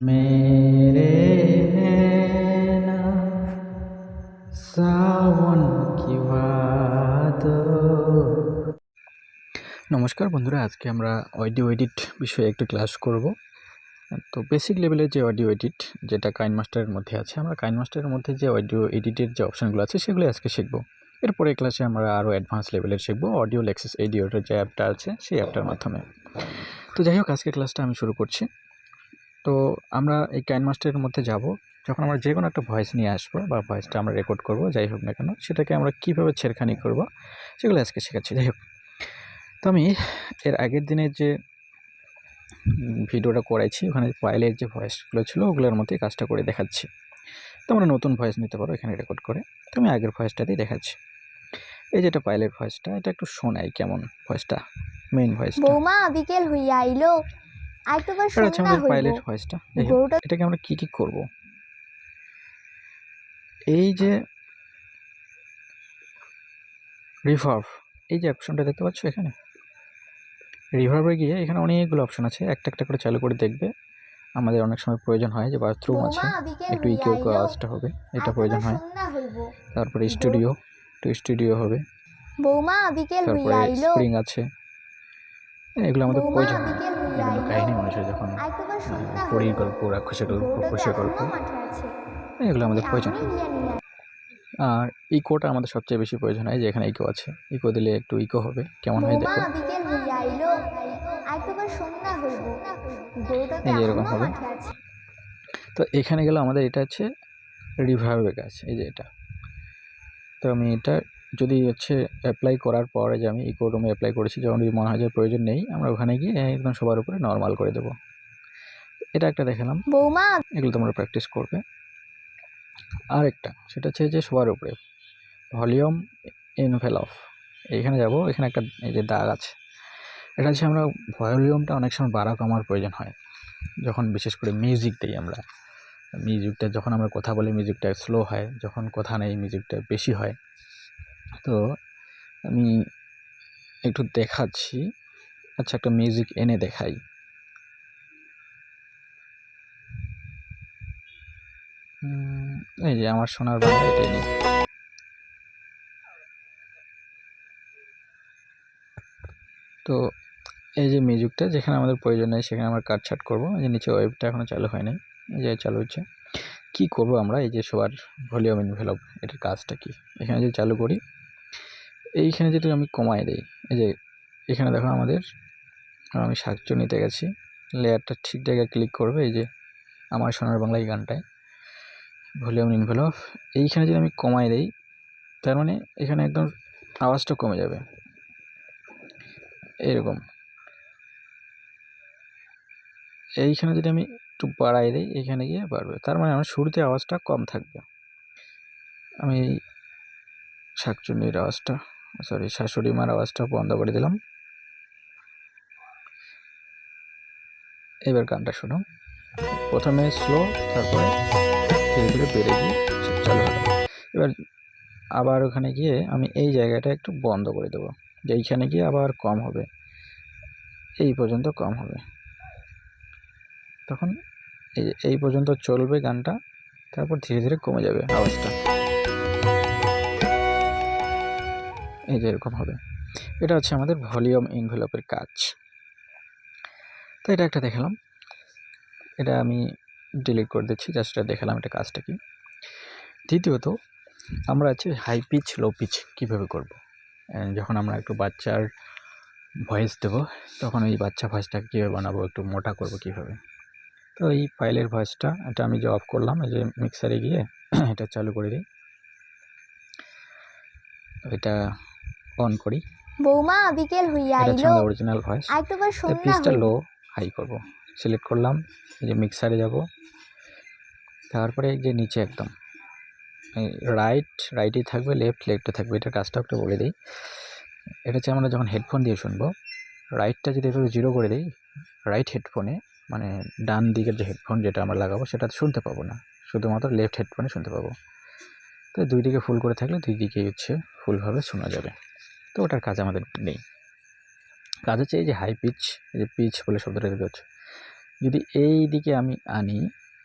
मेरे नैना सावन की बादो নমস্কার বন্ধুরা আজকে আমরা অডিও এডিট বিষয়ে একটু ক্লাস করব তো বেসিক লেভেলের যে অডিও এডিট যেটা কাইন মাস্টারের মধ্যে আছে আমরা কাইন মাস্টারের মধ্যে যে অডিও এডিটের যে অপশানগুলো আছে সেগুলো আজকে শিখব এরপরে ক্লাসে আমরা আরও অ্যাডভান্স লেভেলের শিখব অডিও লেক্সিস এডিওটার যে অ্যাপটা আছে সেই অ্যাপটার মাধ্যমে তো যাই হোক আজকে ক্লাসটা আমি শুরু করছি তো আমরা এই কাইন মাস্টারের মধ্যে যাব। যখন আমরা যে কোনো একটা ভয়েস নিয়ে আসব বা ভয়েসটা আমরা রেকর্ড করব, যাই হোক না কেন, সেটাকে আমরা কীভাবে ছেড়খানি করব, সেগুলো আজকে শেখাচ্ছি। যাই হোক, তো আমি এর আগের দিনের যে ভিডিওটা করাইছি, ওখানে ফাইলের যে ভয়েসগুলো ছিল, ওগুলোর মধ্যেই কাজটা করে দেখাচ্ছি। তো আমরা নতুন ভয়েস নিতে পারো এখানে রেকর্ড করে। তো আমি আগের ভয়েসটাতেই দেখাচ্ছি। এই যেটা পাইলের ভয়েসটা, এটা একটু শোনাই কেমন ভয়েসটা, মেইন ভয়েসটা। বৌমা, বিকেল হইয়া আইলো। এটা হচ্ছে সন্ধ্যা পাইলেট ভয়েসটা গরুটা এটাকে আমরা কি কি করব? এই যে রিভার্ভ এই যে অপশনটা দেখতে পাচ্ছ এখানে? রিভার্ভে গিয়ে এখানে অনেকগুলো অপশন আছে। একটা একটা করে চালু করে দেখবে। আমাদের অনেক সময় প্রয়োজন হয় যে বাথরুম আছে। একটু হইয়া ইকো আইলো। হবে। এটা প্রয়োজন হয়। তারপরে স্টুডিও একটু স্টুডিও হবে। বৌমা বিকেল হইয়া আইলো। স্প্রিং আছে। এগুলো আমাদের প্রয়োজন আইলো কাহিনী মানুষের যখন পরীর গল্প রাক্ষসের গল্প পশুর গল্প এগুলো আমাদের প্রয়োজন। নিয়ে নিয়ে আর ইকোটা আমাদের সবচেয়ে বেশি প্রয়োজন হয় যে এখানে ইকো আছে। ইকো দিলে একটু ইকো হবে। কেমন হয় দেখো। এই যে এরকম হবে। তো এখানে গেলে আমাদের এটা হচ্ছে রিভার্বের গাছ। এই যে এটা। তো আমি এটা যদি হচ্ছে অ্যাপ্লাই করার পরে যে আমি ইকো রুমে অ্যাপ্লাই করেছি যখন যদি মনে হয় যে প্রয়োজন নেই আমরা ওখানে গিয়ে একদম সবার উপরে নর্মাল করে দেবো। এটা একটা দেখালাম। বৌমা! এগুলো তোমরা প্র্যাকটিস করবে। আরেকটা সেটা হচ্ছে যে সবার উপরে। ভলিউম ইনভেলফ এইখানে যাব এখানে একটা এই যে দাগ আছে। এটা হচ্ছে আমরা ভলিউমটা অনেক সময় বাড়া কমার প্রয়োজন হয়। যখন বিশেষ করে মিউজিক দিই আমরা। মিউজিকটা যখন আমরা কথা বলি মিউজিকটা স্লো হয়। যখন কথা নেই মিউজিকটা বেশি হয়। তো আমি একটু দেখাচ্ছি। আচ্ছা একটা মিউজিক এনে দেখাই। এই যে আমার সোনার বাংলা এটাই নেই তো এই যে মিউজিকটা যেখানে আমাদের প্রয়োজন নেই, সেখানে আমরা কাটছাট করব। এই যে নিচে ওয়েবটা এখনও চালু হয়নি। এই যে চালু হচ্ছে। কী করব আমরা? এই যে সবার ভলিউম ইনভেলপ এটার কাজটা কি? এখানে যদি চালু করি এইখানে যদি আমি কমাই দিই, এই যে এখানে দেখো আমাদের, আমি সাহায্য নিতে গেছি। লেয়ারটা ঠিক জায়গায় ক্লিক করবে, এই যে আমার সোনার বাংলা এই গানটায়। ভলিউম অফ এইখানে যদি আমি কমাই দিই, তার মানে এখানে একদম আওয়াজটা কমে যাবে। এরকম এইখানে যদি আমি একটু বাড়াই দিই, এখানে গিয়ে বাড়বে। তার মানে আমার শুরুতে আওয়াজটা কম থাকবে। আমি এই শাকচুন্নির আওয়াজটা সরি শাশুড়ি মার আওয়াজটা বন্ধ করে দিলাম। এবার গানটা শোনো। প্রথমে স্লো তারপরে ধীরে ধীরে বেড়ে গিয়ে চালু হবে। এবার আবার ওখানে গিয়ে আমি এই জায়গাটা একটু বন্ধ করে দেবো। যে এইখানে গিয়ে আবার কম হবে। এই পর্যন্ত কম হবে। তখন এই এই পর্যন্ত চলবে গানটা, তারপর ধীরে ধীরে কমে যাবে আওয়াজটা। এই এরকম হবে। এটা হচ্ছে আমাদের ভলিউম ইনভেলপের কাজ। তো এটা একটা দেখালাম। এটা আমি ডিলিট করে দিচ্ছি, জাস্ট এটা দেখালাম এটা কাজটা কি। দ্বিতীয়ত, আমরা হচ্ছে হাই পিচ লো পিচ কীভাবে করব? যখন আমরা একটু বাচ্চার ভয়েস দেব, তখন ওই বাচ্চা ভয়েসটাকে কীভাবে বানাবো, একটু মোটা করব কীভাবে? তো এই ফাইলের ভয়েসটা এটা আমি যে অফ করলাম, এই যে মিক্সারে গিয়ে এটা চালু করে দিই। এটা অন করি। বৌমা বিকেল হইয়া আইলো। অরিজিনাল ভয়েস আরেকটুবার সন্ধ্যা পিচটা হইব লো হাই করব। সিলেক্ট করলাম এই যে মিক্সারে যাব। তারপরে এই যে নিচে একদম। রাইট রাইটেই থাকবে লেফট লেফটে থাকবে। এটার কাজটা একটু বলে দিই। এটা হচ্ছে আমরা যখন হেডফোন দিয়ে শুনব রাইটটা যদি এভাবে জিরো করে দিই রাইট হেডফোনে মানে ডান দিকের যে হেডফোন যেটা আমরা লাগাবো সেটা শুনতে পাবো না। শুধুমাত্র লেফট হেডফোনে শুনতে পাবো। তো দুই দিকে ফুল করে থাকলে দুই দিকেই হচ্ছে ফুলভাবে শোনা যাবে। তো ওটার কাজ আমাদের নেই। কাজ হচ্ছে এই যে হাই পিচ এই যে পিচ বলে শব্দটা দেখতে হচ্ছে যদি এই দিকে আমি আনি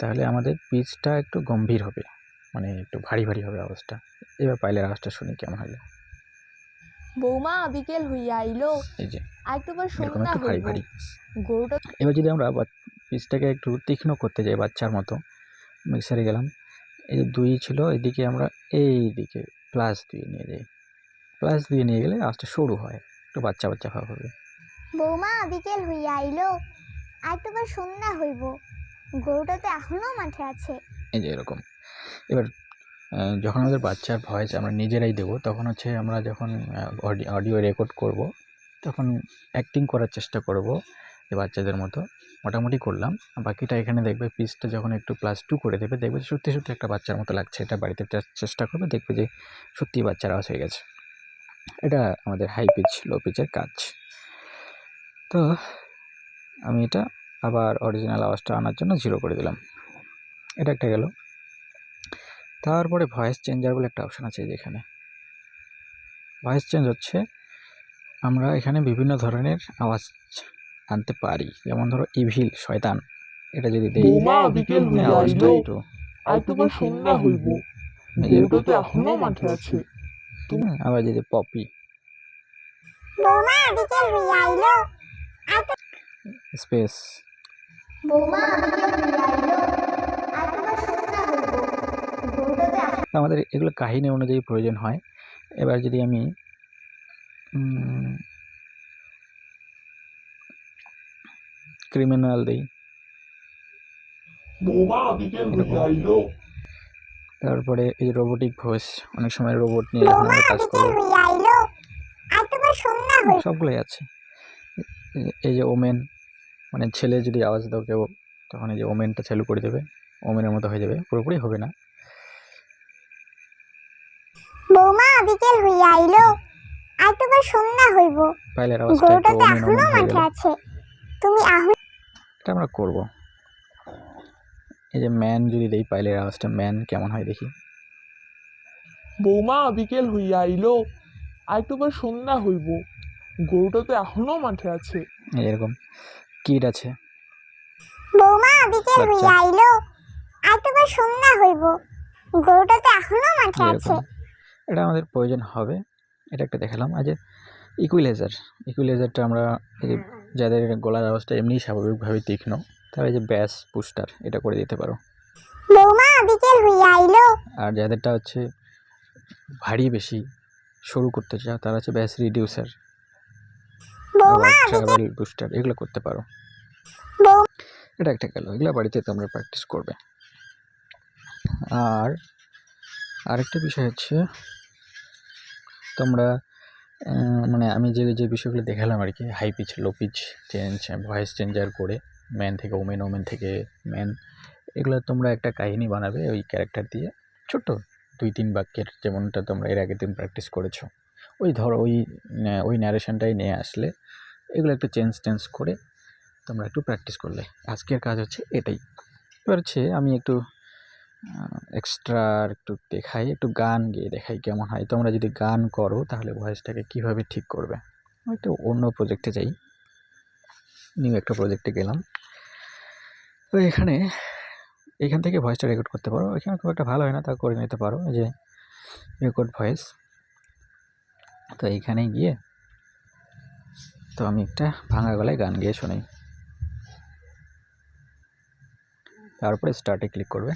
তাহলে আমাদের পিচটা একটু গম্ভীর হবে। মানে একটু ভারী ভারী হবে আওয়াজটা। এবার পাইলের আওয়াজটা শুনি কেমন হলো। বৌমা বিকেল হইয়া আইলো। এই যে একটু ভারী ভারী। গরুটা এবার যদি আমরা পিচটাকে একটু তীক্ষ্ণ করতে যাই বাচ্চার মতো মিক্সারে গেলাম। এই যে দুই ছিল এদিকে আমরা এই দিকে প্লাস দিয়ে নিয়ে যাই। প্লাস দিয়ে নিয়ে গেলে আওয়াজটা সরু হয়। একটু বাচ্চা বাচ্চা ভাব হবে। বৌমা বিকেল হইয়া আইলো। আর একটুবার সন্ধ্যা হইব। গরুটা তো এখনও মাঠে আছে। এই যে এরকম। এবার যখন আমাদের বাচ্চার ভয়েস আমরা নিজেরাই দেবো তখন হচ্ছে আমরা যখন অডিও রেকর্ড করব তখন অ্যাক্টিং করার চেষ্টা করব যে বাচ্চাদের মতো। মোটামুটি করলাম। বাকিটা এখানে দেখবে পিসটা যখন একটু প্লাস টু করে দেবে দেখবে যে সত্যি সত্যি একটা বাচ্চার মতো লাগছে। এটা বাড়িতে চেষ্টা করবে দেখবে যে সত্যি বাচ্চার আওয়াজ হয়ে গেছে। এটা আমাদের হাই পিচ লো পিচের কাজ। তো আমি এটা আবার অরিজিনাল আওয়াজটা আনার জন্য জিরো করে দিলাম। এটা একটা গেল। তারপরে ভয়েস চেঞ্জার বলে একটা অপশান আছে এই যে এখানে। ভয়েস চেঞ্জ হচ্ছে আমরা এখানে বিভিন্ন ধরনের আওয়াজ আনতে পারি। যেমন ধরো ইভিল শয়তান। এটা যদি দেই হইয়া আওয়াজটা একটু আর তোমার সন্ধ্যা হইব। এই তো এখনও মাঠে আছে। হুম, আবার যদি পপি। বৌমা বিকেল হইয়া আইলো। স্পেস। বৌমা বিকেল আইলো। আমাদের এগুলো কাহিনী অনুযায়ী প্রয়োজন হয়। এবার যদি আমি ক্রিমিনাল দিই বৌমা বিকেল হইয়া আইলো তারপরে এই রোবোটিক ভয়েস অনেক সময় রোবট নিয়ে যখন আমরা কাজ করব। সবগুলোই আছে। এই- যে ওমেন মানে ছেলে যদি আওয়াজ দাও কেউ তখন এই যে ওমেনটা চালু করে দেবে। ওমেনের মতো হয়ে যাবে পুরোপুরি হবে না। বৌমা বিকেল হইয়া আইলো আর একটুবার সন্ধ্যা হইব। পাইলের আওয়াজটা তো এখনও মাঠে আছে। তুমি আহুন এটা আমরা করব। এই যে ম্যান যদি দেই পাইলের আওয়াজটা ম্যান কেমন হয় দেখি। বৌমা বিকেল হইয়া আইলো। আর তোমার সন্ধ্যা হইব। গরুটা তো এখনও মাঠে আছে। এরকম কিড আছে। বৌমা বিকেল হইয়া আইলো। আর একটুবার সন্ধ্যা হইব। গরুটা তো এখনও মাঠে আছে। এটা আমাদের প্রয়োজন হবে। এটা একটা দেখালাম। আজ ইকুইলাইজার ইকুইলাইজারটা আমরা এই যে যাদের গলার আওয়াজটা এমনি স্বাভাবিকভাবে তীক্ষ্ণ তারা এই যে ব্যাস পুস্টার এটা করে দিতে পারো। বৌমা বিকেল হইয়া আইলো। আর যাদেরটা হচ্ছে ভারী বেশি শুরু করতে চাও তারা হচ্ছে ব্যাস রিডিউসার বৌমা ট্রাভেল বুস্টার এগুলো করতে পারো। এটা একটা গেল এগুলো বাড়িতে তোমরা প্র্যাকটিস করবে। আর আরেকটা বিষয় হচ্ছে তোমরা মানে আমি যে যে বিষয়গুলো দেখালাম আর কি high pitch low pitch change voice changer করে ম্যান থেকে ওমেন ওমেন থেকে ম্যান এগুলো তোমরা একটা কাহিনী বানাবে ওই ক্যারেক্টার দিয়ে। ছোট্ট দুই তিন বাক্যের যেমনটা তোমরা এর আগের দিন প্র্যাকটিস করেছ। ওই ধরো ওই ওই ন্যারেশনটাই নিয়ে আসলে এগুলো একটু চেঞ্জ টেঞ্জ করে তোমরা একটু প্র্যাকটিস করলে। আজকের কাজ হচ্ছে এটাই। এবার হচ্ছে আমি একটু এক্সট্রা একটু দেখাই, একটু গান গেয়ে দেখাই কেমন হয়। তোমরা যদি গান করো তাহলে ভয়েসটাকে কীভাবে ঠিক করবে? একটু অন্য প্রজেক্টে যাই। নিউ একটা প্রজেক্টে গেলাম। তো এখানে, এখান থেকে ভয়েসটা রেকর্ড করতে পারো। এখানে খুব একটা ভালো হয় না তা করে নিতে পারো। যে রেকর্ড ভয়েস তো এইখানে গিয়ে, তো আমি একটা ভাঙা গলায় গান গেয়ে শোনাই। তারপরে স্টার্টে ক্লিক করবে।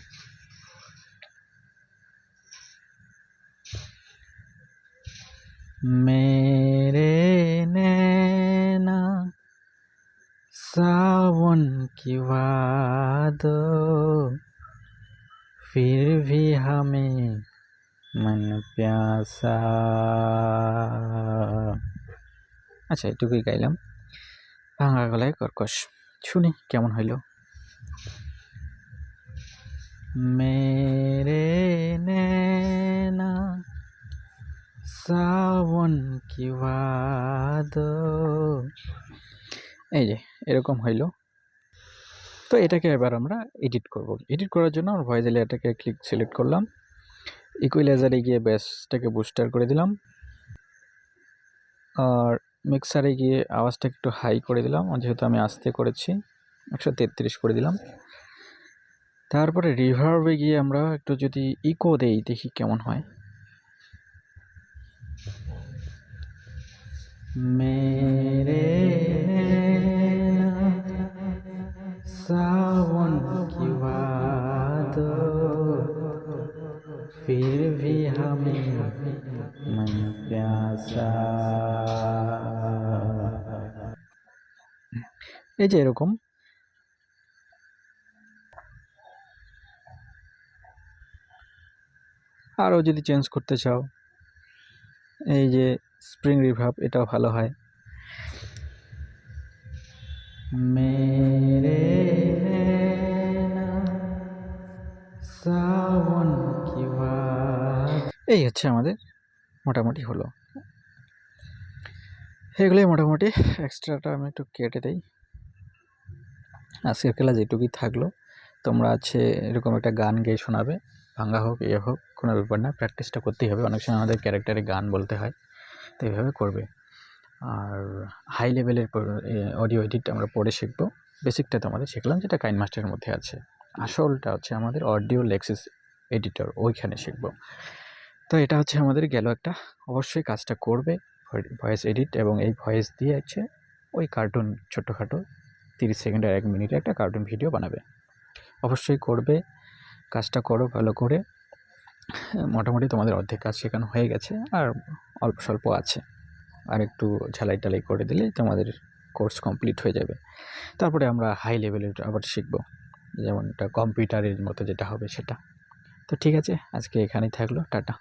मेरे दो फिर भी हमें मन प्यासा। আচ্ছা এটুকুই গাইলাম ভাঙা গলায় কর্কশ শুনি কেমন হইল মেরে নেনা সাবন কি এই যে এরকম হইল তো এটাকে এবার আমরা এডিট করব। এডিট করার জন্য আমরা ভয়েস এলিয়াটাকে ক্লিক সিলেক্ট করলাম। ইকুইলাইজারে গিয়ে ব্যাসটাকে বুস্টার করে দিলাম। আর মিক্সারে গিয়ে আওয়াজটাকে একটু হাই করে দিলাম। যেহেতু আমি আস্তে করেছি, একশো তেত্রিশ করে দিলাম। তারপরে রিভার্বে গিয়ে আমরা একটু যদি ইকো দেই, দেখি কেমন হয়। मेरे सावन की बादों फिर भी हमें मन प्यासा এই যে এরকম আরও যদি চেঞ্জ করতে চাও এই যে স্প্রিং রিভাব এটাও ভালো হয় মেরে এই হচ্ছে আমাদের মোটামুটি হলো। এগুলোই মোটামুটি এক্সট্রাটা আমি একটু কেটে দেই। আজকের খেলা যেটুকুই থাকল, তোমরা আছে এরকম একটা গান গেয়ে শোনাবে, ভাঙ্গা হোক ইয়ে হোক, কোনো ব্যাপার না প্র্যাকটিসটা করতেই হবে। অনেক সময় আমাদের ক্যারেক্টারে গান বলতে হয়, তো এইভাবে করবে। আর হাই লেভেলের অডিও এডিট আমরা পরে শিখব। বেসিকটা তো আমাদের শিখলাম, যেটা কাইন মাস্টারের মধ্যে আছে। আসলটা হচ্ছে আমাদের অডিও লেক্সিস এডিটর ওইখানে শিখব। তো এটা হচ্ছে আমাদের গেল একটা। অবশ্যই কাজটা করবে ভয়েস এডিট এবং এই ভয়েস দিয়ে হচ্ছে ওই কার্টুন ছোটোখাটো তিরিশ সেকেন্ড আর এক মিনিটে একটা কার্টুন ভিডিও বানাবে। অবশ্যই করবে, কাজটা করো ভালো করে। মোটামুটি তোমাদের অর্ধেক কাজ শেখানো হয়ে গেছে আর অল্প স্বল্প আছে। আর একটু ঝালাই টালাই করে দিলেই তোমাদের কোর্স কমপ্লিট হয়ে যাবে। তারপরে আমরা হাই লেভেলের আবার শিখব, যেমনটা কম্পিউটারের মতো যেটা হবে সেটা। তো ঠিক আছে, আজকে এখানেই থাকল, টাটা।